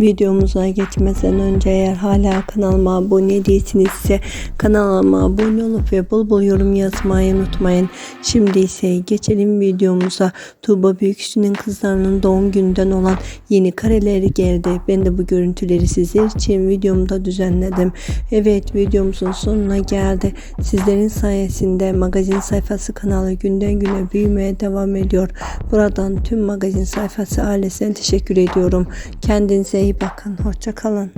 Videomuza geçmeden önce eğer hala kanalıma abone değilsinizse kanalıma abone olup ve bol bol yorum yazmayı unutmayın. Şimdi ise geçelim videomuza. Tuğba Büyüküstü'nün kızlarının doğum gününden olan yeni kareleri geldi. Ben de bu görüntüleri sizler için videomda düzenledim. Evet videomuzun sonuna geldi. Sizlerin sayesinde magazin sayfası kanalı günden güne büyümeye devam ediyor. Buradan tüm magazin sayfası ailesine teşekkür ediyorum. Kendinize iyi bakın. Hoşça kalın.